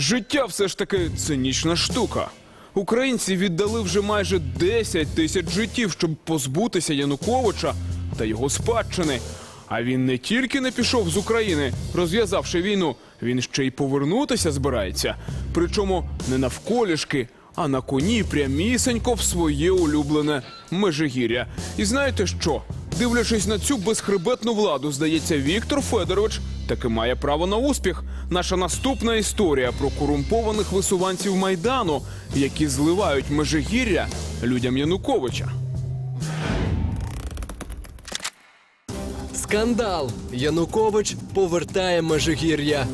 Життя все ж таки цинічна штука. Українці віддали вже майже 10 тисяч життів, щоб позбутися Януковича та його спадщини. А він не тільки не пішов з України, розв'язавши війну, він ще й повернутися збирається. Причому не навколішки, а на коні прямісенько в своє улюблене Межигір'я. І знаєте що? Дивлячись на цю безхребетну владу, здається, Віктор Федорович таки має право на успіх. Наша наступна історія про корумпованих висуванців майдану, які зливають Межигір'я людям Януковича. Скандал. Янукович повертає Межигір'я.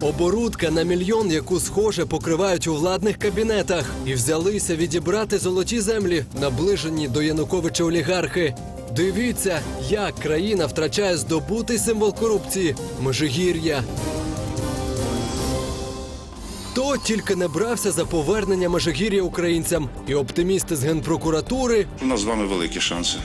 Оборудка на мільйон, яку схоже покривають у владних кабінетах, і взялися відібрати золоті землі, наближені до Януковича олігархи. Дивіться, як країна втрачає здобутий символ корупції Межигір'я. Хто тільки не брався за повернення Межигір'я українцям, і оптимісти з генпрокуратури, У нас з вами великі шанси.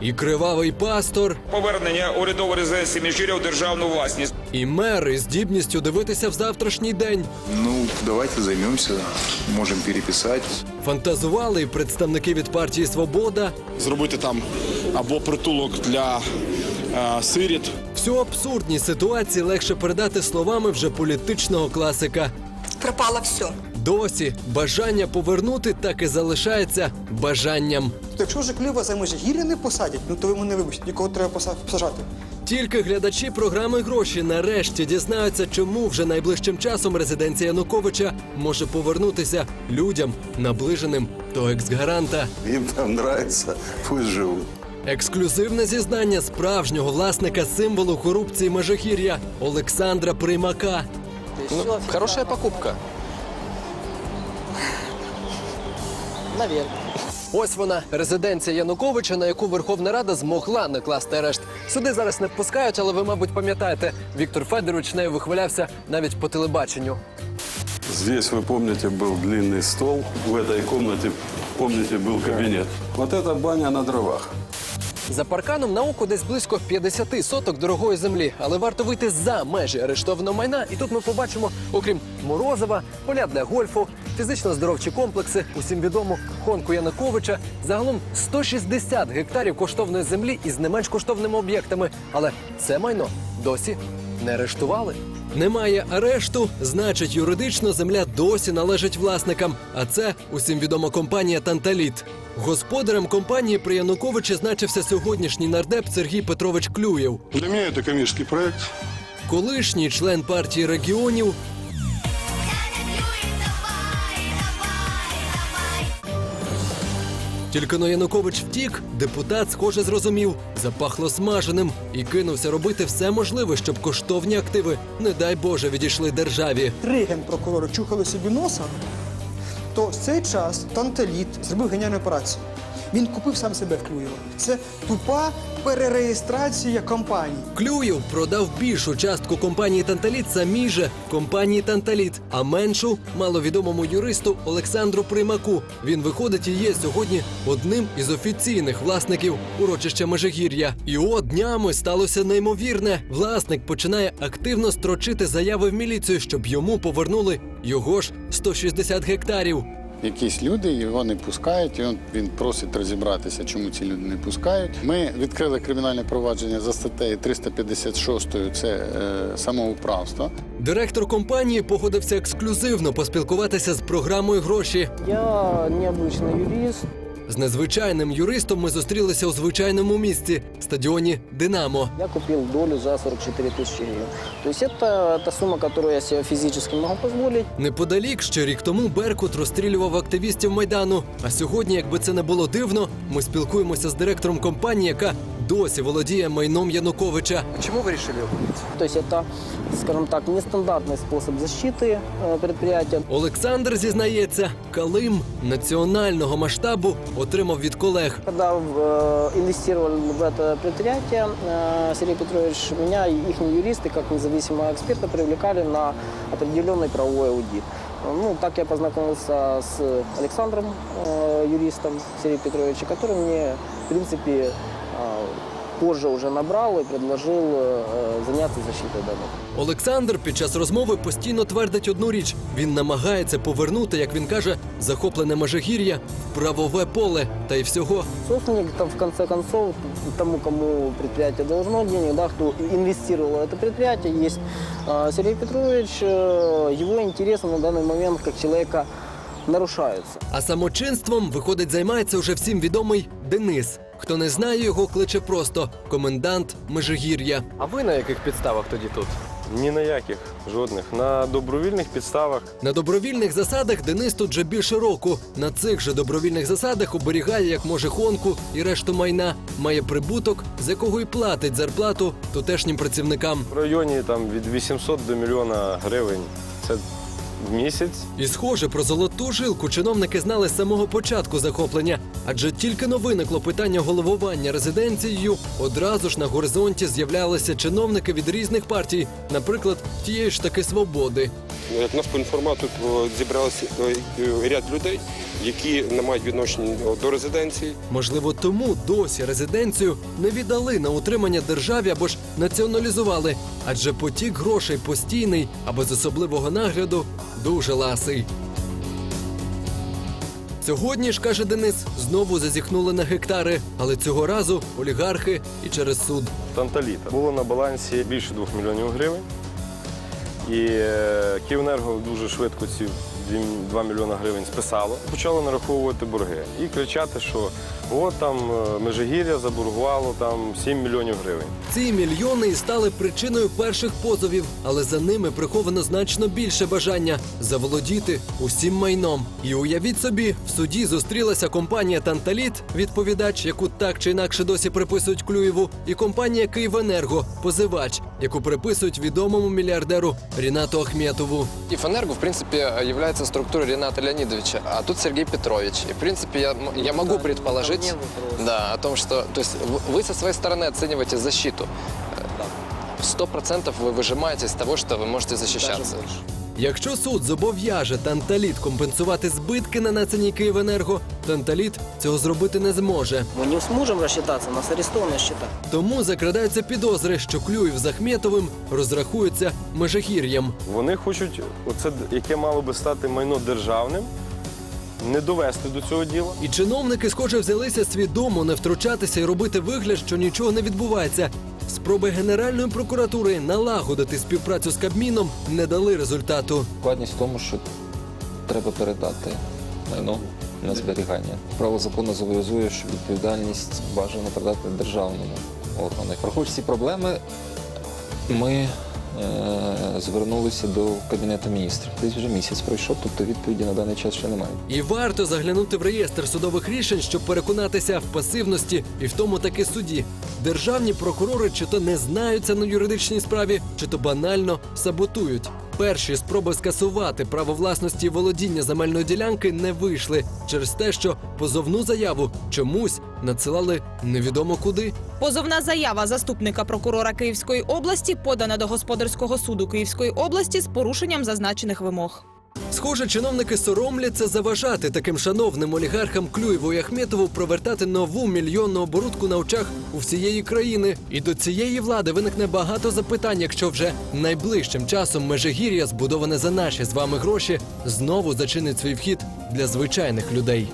І кривавий пастор, Повернення урядової резиденції Міжгір'я у державну власність. і мер із здібністю дивитися в завтрашній день. Ну, давайте займемся, можем переписать. Фантазували і представники від партії Свобода. зробити там або притулок для е, сиріт. Всю абсурдність ситуації легше передати словами вже політичного класика. пропало все. Досі бажання повернути так і залишається бажанням. То якщо вже клюва за Межигір'я не посадять, ну то ви мене вибачте, нікого треба посажати. Тільки глядачі програми гроші нарешті дізнаються, чому вже найближчим часом резиденція Януковича може повернутися людям, наближеним до екс-гаранта. Им там нравится, пусть живут. Ексклюзивне зізнання справжнього власника символу корупції Межигір'я Олександра Примака. Ну, хорошая покупка. Наверное. Ось вона резиденція Януковича, на яку Верховна Рада змогла накласти арешт. Суди зараз не впускають, але ви, мабуть, пам'ятаєте, Віктор Федорович нею вихвалявся навіть по телебаченню. Здесь, вы помните, был длинный стол. В этой комнате, помните, был кабинет. Вот это баня на дровах. За парканом на око десь близько 50 соток дорогої землі, але варто вийти за межі арештованого майна. І тут ми побачимо, окрім Морозова, поля для гольфу, фізично-здоровчі комплекси, усім відому Хонку Януковича, загалом 160 гектарів коштовної землі із не менш коштовними об'єктами. Але це майно досі не арештували. Немає арешту, значить, юридично земля досі належить власникам. А це усім відома компанія Танталіт. Господарем компанії при Януковичі значився сьогоднішній нардеп Сергій Петрович Клюєв, Для мене це комерційний проект. колишній член партії регіонів. Тільки но Янукович втік, депутат, схоже, зрозумів, запахло смаженим і кинувся робити все можливе, щоб коштовні активи, не дай Боже, відійшли державі. Три генпрокурори чухали собі носа, то в цей час Танталіт зробив геніальну операцію. Він купив сам себе в Клюєва. Це тупа перереєстрація компанії. Клюєв продав більшу частку компанії Танталіт самій же компанії Танталіт, а меншу маловідомому юристу Олександру Примаку. Він виходить і є сьогодні одним із офіційних власників урочища Межигір'я. І от днями сталося неймовірне. Власник починає активно строчити заяви в міліцію, щоб йому повернули його ж 160 гектарів. Якісь люди його не пускають, і він, він просить розібратися, чому ці люди не пускають. Ми відкрили кримінальне провадження за статтею 356, це е, самоуправство. Директор компанії погодився ексклюзивно поспілкуватися з програмою гроші. Я необычный юрист. З незвичайним юристом ми зустрілися у звичайному місці стадіоні Динамо. Я купив долю за 44 тисячі гривень. То це та сума, которую я себе фізично можу позволить. Неподалік ще рік тому Беркут розстрілював активістів майдану. А сьогодні, якби це не було дивно, ми спілкуємося з директором компанії, яка досі володіє майном Януковича. Чому ви вирішили його купити? То есть это, скажем так, нестандартный способ защиты э, предприятия. Олександр зізнається, Калим національного масштабу отримав від колег. Когда э, инвестировали в это предприятие, э, Сергей Петрович, меня и их юристы, как независимого эксперта, привлекали на определенный правовой аудит. Ну, так я познакомился с Александром, э, юристом Сергея Петровича, который мне, в принципе, э, позже уже набрал и предложил э, заняться защитой данных. Олександр під час розмови постійно твердить одну річ: він намагається повернути, як він каже, захоплене межигір'я в правове поле та й всього. Собственник, там, в конце концов, тому, кому предприятие должно денег, да, кто инвестировал в это предприятие, есть А, Сергей Петрович. э, Его интересы на данный момент как человека нарушаются. А самочинством, виходить, займається уже всім відомий Денис. Хто не знає його, кличе просто комендант Межигір'я. А ви на яких підставах тоді тут? Ні на яких, жодних. На добровільних підставах На добровільних засадах Денис тут вже більше року. На цих же добровільних засадах оберігає як може хонку і решту майна. Має прибуток, з якого й платить зарплату тутешнім працівникам. в районі там, від 800 до мільйона гривень. Це в місяць. І схоже, про золоту жилку чиновники знали з самого початку захоплення, адже тільки но виникло питання головування резиденцією, одразу ж на горизонті з'являлися чиновники від різних партій, наприклад, тієї ж таки свободи. Як нас по інформату зібралися е, ряд людей, які не мають відношення до резиденції. Можливо, тому досі резиденцію не віддали на утримання державі або ж націоналізували, адже потік грошей постійний, а без особливого нагляду дуже ласий. Сьогодні ж, каже Денис, знову зазіхнули на гектари, але цього разу олігархи і через суд. Танталіта. Було на балансі більше 2 мільйонів гривень. І е, Київенерго дуже швидко ці 2 мільйона гривень списало. Почали нараховувати борги і кричати, що от там е, Межигір'я заборгувало там 7 мільйонів гривень. Ці мільйони і стали причиною перших позовів, але за ними приховано значно більше бажання заволодіти усім майном. І уявіть собі, в суді зустрілася компанія Танталіт, відповідач, яку так чи інакше досі приписують Клюєву, і компанія Київенерго, позивач, яку приписують відомому мільярдеру Рінату Ахметову. Энерго, в принципе, является структурой Рената Леонидовича, а тут Сергей Петрович. И, в принципе, я, я могу предположить, не вопрос. да, о том, что, то есть, в- вы со своей стороны оцениваете защиту. Сто процентов вы выжимаете из того, что вы можете защищаться. Якщо суд зобов'яже Танталіт компенсувати збитки, нанесені Київенерго, Танталіт цього зробити не зможе. Мы не сможем рассчитаться, у нас арестованные счета. Тому закрадаються підозри, що Клюєв з Ахметовим розрахується межигір'ям. Вони хочуть, оце яке мало би стати майно державним, не довести до цього діла. І чиновники, схоже, взялися свідомо не втручатися і робити вигляд, що нічого не відбувається. Спроби Генеральної прокуратури налагодити співпрацю з Кабміном не дали результату. Складність в тому, що треба передати майно на зберігання. Право закону зобов'язує, що відповідальність бажано передати державному органу. Враховуючи ці проблеми, ми звернулися до Кабінету міністрів. Десь вже місяць пройшов, тобто відповіді на даний час ще немає. І варто заглянути в реєстр судових рішень, щоб переконатися в пасивності і в тому таки суді. Державні прокурори чи то не знаються на юридичній справі, чи то банально саботують. Перші спроби скасувати право власності володіння земельної ділянки не вийшли через те, що позовну заяву чомусь надсилали невідомо куди. Позовна заява заступника прокурора Київської області подана до господарського суду Київської області з порушенням зазначених вимог. Схоже, чиновники соромляться заважати таким шановним олігархам Клюєву і Ахметову провертати нову мільйонну оборудку на очах у всієї країни. І до цієї влади виникне багато запитань, якщо вже найближчим часом Межигір'я, збудоване за наші з вами гроші, знову зачинить свій вхід для звичайних людей.